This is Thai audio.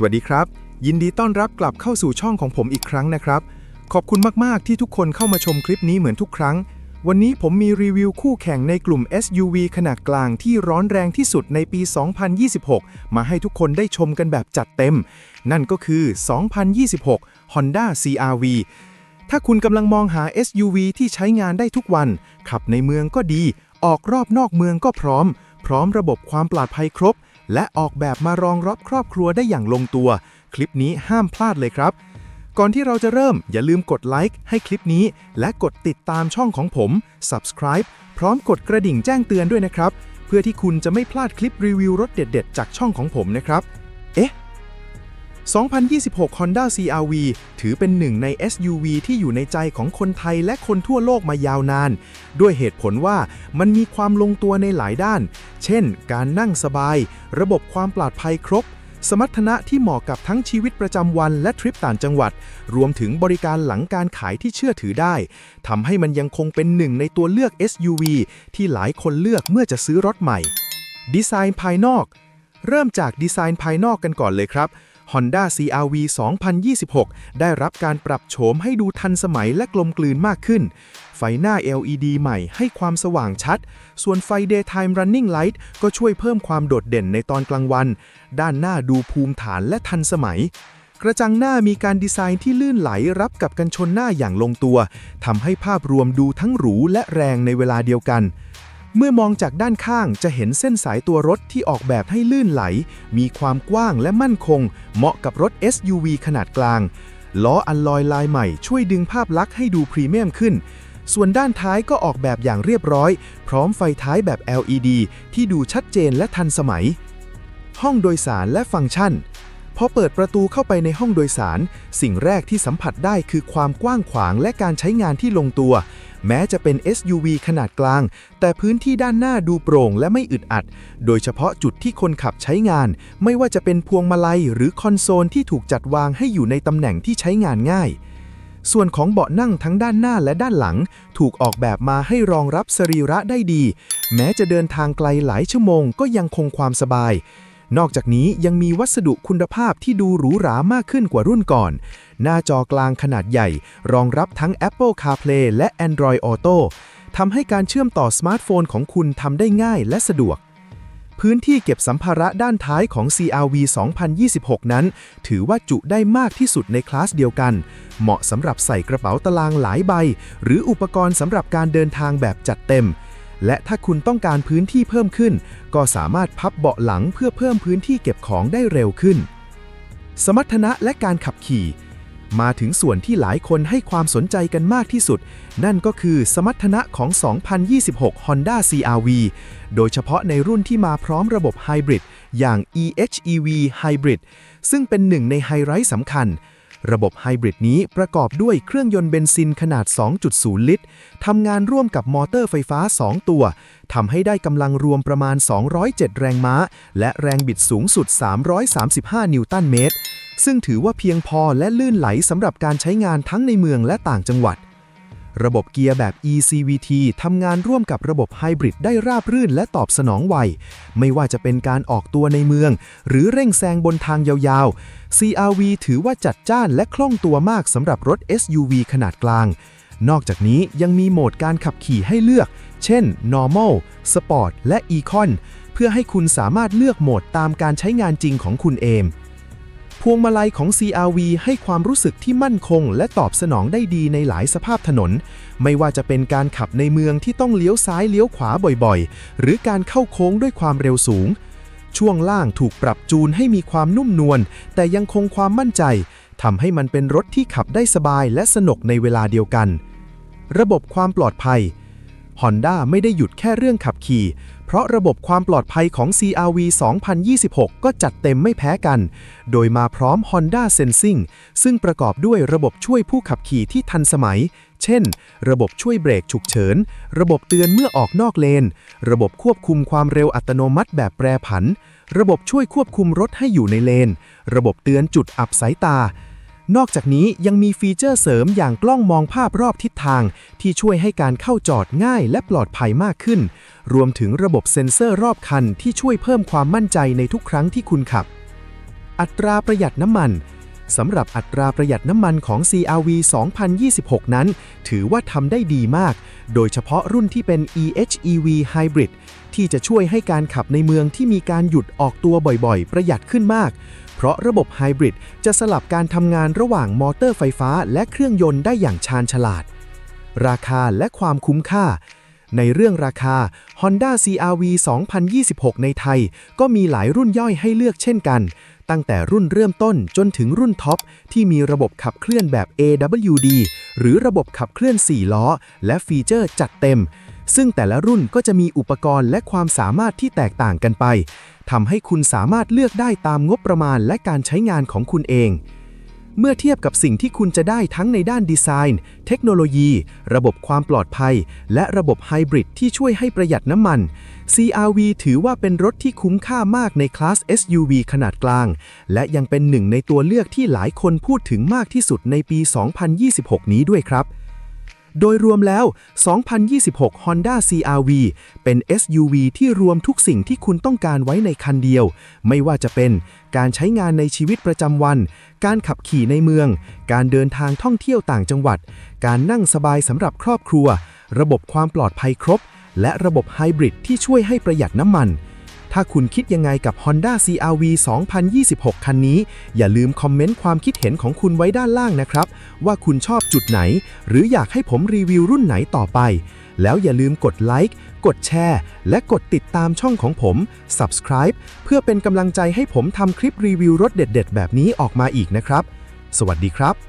สวัสดีครับ ยินดีต้อนรับกลับเข้าสู่ช่องของผมอีกครั้งนะครับ ขอบคุณมากๆที่ทุกคนเข้ามาชมคลิปนี้เหมือนทุกครั้ง วันนี้ผมมีรีวิวคู่แข่งในกลุ่ม SUV ขนาดกลางที่ร้อนแรงที่สุดในปี 2026 มาให้ทุกคนได้ชมกันแบบจัดเต็ม นั่นก็คือ 2026 Honda CR-V ถ้าคุณกำลังมองหา SUV ที่ใช้งานได้ทุกวัน ขับในเมืองก็ดี ออกรอบนอกเมืองก็พร้อม พร้อมระบบความปลอดภัยครบ และออกแบบมารองรับครอบครัวได้อย่างลงตัว คลิปนี้ห้ามพลาดเลยครับ ก่อนที่เราจะเริ่มอย่าลืมกดไลค์ให้คลิปนี้ และกดติดตามช่องของผม Subscribe พร้อมกดกระดิ่งแจ้งเตือนด้วยนะครับ เพื่อที่คุณจะไม่พลาดคลิปรีวิวรถเด็ด ๆ จากช่องของผมนะครับ 2026 Honda CR-V ถือเป็นหนึ่งใน SUV ที่อยู่ในใจของคนไทยและคนทั่วโลกมายาวนาน ด้วยเหตุผลว่ามันมีความลงตัวในหลายด้าน เช่น การนั่งสบาย ระบบความปลอดภัยครบ สมรรถนะที่เหมาะกับทั้งชีวิตประจำวันและทริปต่างจังหวัด รวมถึงบริการหลังการขายที่เชื่อถือได้ทำให้มันยังคงเป็นหนึ่งในตัวเลือก SUV ที่หลายคนเลือกเมื่อจะซื้อรถใหม่ ดีไซน์ภายนอก เริ่มจากดีไซน์ภายนอกกันก่อนเลยครับ Honda CR-V 2026 ได้รับการปรับโฉมให้ดูทันสมัยและกลมกลืนมากขึ้น ไฟหน้า LED ใหม่ให้ความสว่างชัด ส่วนไฟ Daytime Running Light ก็ช่วยเพิ่มความโดดเด่นในตอนกลางวัน ด้านหน้าดูภูมิฐานและทันสมัยกระจังหน้ามีการดีไซน์ที่ลื่นไหลรับกับกันชนหน้าอย่างลงตัว ทำให้ภาพรวมดูทั้งหรูและแรงในเวลาเดียวกัน เมื่อมองจากด้านข้างจะเห็นเส้นสายตัวรถที่ออกแบบให้ลื่นไหล มีความกว้างและมั่นคง เหมาะกับรถ SUV ขนาดกลาง ล้ออัลลอยลายใหม่ช่วยดึงภาพลักษณ์ให้ดูพรีเมียมขึ้น ส่วนด้านท้ายก็ออกแบบอย่างเรียบร้อย พร้อมไฟท้ายแบบ LED ที่ดูชัดเจนและทันสมัย ห้องโดยสารและฟังก์ชันพอเปิดประตูเข้าไปในห้องโดยสาร สิ่งแรกที่สัมผัสได้คือความกว้างขวางและการใช้งานที่ลงตัว แม้จะเป็น SUV ขนาดกลาง แต่พื้นที่ด้านหน้าดูโปร่งและไม่อึดอัด โดยเฉพาะจุดที่คนขับใช้งาน ไม่ว่าจะเป็นพวงมาลัยหรือคอนโซลที่ถูกจัดวางให้อยู่ในตำแหน่งที่ใช้งานง่าย ส่วนของเบาะนั่งทั้งด้านหน้าและด้านหลัง ถูกออกแบบมาให้รองรับสรีระได้ดี แม้จะเดินทางไกลหลายชั่วโมงก็ยังคงความสบาย นอกจากนี้ยังมีวัสดุคุณภาพที่ดูหรูหรามากขึ้นกว่ารุ่นก่อน หน้าจอกลางขนาดใหญ่ รองรับทั้ง Apple CarPlay และ Android Auto ทำให้การเชื่อมต่อสมาร์ทโฟนของคุณทำได้ง่ายและสะดวก พื้นที่เก็บสัมภาระด้านท้ายของ CRV 2026 นั้น ถือว่าจุได้มากที่สุดในคลาสเดียวกัน เหมาะสำหรับใส่กระเป๋าตารางหลายใบ หรืออุปกรณ์สำหรับการเดินทางแบบจัดเต็ม และถ้าคุณต้องการพื้นที่เพิ่มขึ้น ก็สามารถพับเบาะหลังเพื่อเพิ่มพื้นที่เก็บของได้เร็วขึ้น สมรรถนะและการขับขี่ มาถึงส่วนที่หลายคนให้ความสนใจกันมากที่สุด นั่นก็คือสมรรถนะของ 2026 Honda CR-V โดยเฉพาะในรุ่นที่มาพร้อมระบบไฮบริดอย่าง EHEV Hybrid ซึ่งเป็นหนึ่งในไฮไลท์สำคัญ ระบบไฮบริดนี้ประกอบด้วยเครื่องยนต์เบนซินขนาด 2.0 ลิตร ทำงานร่วมกับมอเตอร์ไฟฟ้า 2 ตัว ทำให้ได้กำลังรวมประมาณ 207 แรงม้า และแรงบิดสูงสุด 335 นิวตันเมตร ซึ่งถือว่าเพียงพอและลื่นไหลสำหรับการใช้งานทั้งในเมืองและต่างจังหวัด ระบบเกียร์แบบ eCVT ทำงานร่วมกับระบบไฮบริดได้ราบรื่นและตอบสนองไว ไม่ว่าจะเป็นการออกตัวในเมือง หรือเร่งแซงบนทางยาวๆ CRV ถือว่าจัดจ้านและคล่องตัวมากสำหรับรถ SUV ขนาดกลาง นอกจากนี้ยังมีโหมดการขับขี่ให้เลือก เช่น normal sport และ econ เพื่อให้คุณสามารถเลือกโหมดตามการใช้งานจริงของคุณเอง พวงมาลัยของ CRV ให้ความรู้สึกที่มั่นคง และตอบสนองได้ดีในหลายสภาพถนน ไม่ว่าจะเป็นการขับในเมืองที่ต้องเลี้ยวซ้ายเลี้ยวขวาบ่อยๆ หรือการเข้าโค้งด้วยความเร็วสูง ช่วงล่างถูกปรับจูนให้มีความนุ่มนวล แต่ยังคงความมั่นใจทำให้มันเป็นรถที่ขับได้สบายและสนุกในเวลาเดียวกัน ระบบความปลอดภัย Honda ไม่ได้หยุดแค่เรื่องขับขี่ เพราะระบบความปลอดภัยของ CRV 2026 ก็จัดเต็มไม่แพ้กัน โดยมาพร้อม Honda Sensing ซึ่งประกอบด้วยระบบช่วยผู้ขับขี่ที่ทันสมัย เช่น ระบบช่วยเบรกฉุกเฉิน ระบบเตือนเมื่อออกนอกเลน ระบบควบคุมความเร็วอัตโนมัติแบบแปรผัน ระบบช่วยควบคุมรถให้อยู่ในเลน ระบบเตือนจุดอับสายตา นอกจากนี้ยังมีฟีเจอร์เสริมอย่างกล้องมองภาพรอบทิศทาง ที่ช่วยให้การเข้าจอดง่ายและปลอดภัยมากขึ้น รวมถึงระบบเซ็นเซอร์รอบคันที่ช่วยเพิ่มความมั่นใจในทุกครั้งที่คุณขับ อัตราประหยัดน้ำมัน สำหรับอัตราประหยัดน้ำมันของ CRV 2026 นั้น ถือว่าทำได้ดีมาก โดยเฉพาะรุ่นที่เป็น EHEV Hybrid ที่จะช่วยให้การขับในเมืองที่มีการหยุดออกตัวบ่อยๆ ประหยัดขึ้นมาก เพราะระบบไฮบริดจะสลับการทำงานระหว่างมอเตอร์ไฟฟ้าและเครื่องยนต์ได้อย่างชาญฉลาด ราคาและความคุ้มค่าในเรื่องราคา Honda CRV 2026 ในไทย ก็มีหลายรุ่นย่อยให้เลือกเช่นกัน ตั้งแต่รุ่นเริ่มต้นจนถึงรุ่นท็อป ที่มีระบบขับเคลื่อนแบบ AWD หรือระบบขับเคลื่อน 4 ล้อ และฟีเจอร์จัดเต็ม ซึ่งแต่ละรุ่นก็จะมีอุปกรณ์และความสามารถที่แตกต่างกันไปทำให้คุณสามารถเลือกได้ตามงบประมาณและการใช้งานของคุณเอง เมื่อเทียบกับสิ่งที่คุณจะได้ทั้งในด้านดีไซน์ เทคโนโลยี ระบบความปลอดภัย และระบบไฮบริดที่ช่วยให้ประหยัดน้ำมัน CRV ถือว่าเป็นรถที่คุ้มค่ามากในคลาส SUV ขนาดกลาง และยังเป็นหนึ่งในตัวเลือกที่หลายคนพูดถึงมากที่สุดในปี 2026 นี้ด้วยครับ โดยรวมแล้ว 2026 Honda CRV เป็น SUV ที่รวมทุกสิ่งที่คุณต้องการไว้ในคันเดียว ไม่ว่าจะเป็นการใช้งานในชีวิตประจำวัน การขับขี่ในเมือง การเดินทางท่องเที่ยวต่างจังหวัด การนั่งสบายสำหรับครอบครัว ระบบความปลอดภัยครบ และระบบไฮบริดที่ช่วยให้ประหยัดน้ำมัน ถ้าคุณคิดยังไงกับ Honda CRV 2026 คันนี้ อย่าลืมคอมเมนต์ความคิดเห็นของคุณไว้ด้านล่างนะครับ ว่าคุณชอบจุดไหน หรืออยากให้ผมรีวิวรุ่นไหนต่อไป แล้วอย่าลืมกดไลค์กดแชร์ และกดติดตามช่องของผม Subscribe เพื่อเป็นกำลังใจให้ผมทำคลิปรีวิวรถเด็ด ๆ แบบนี้ออกมาอีกนะครับ สวัสดีครับ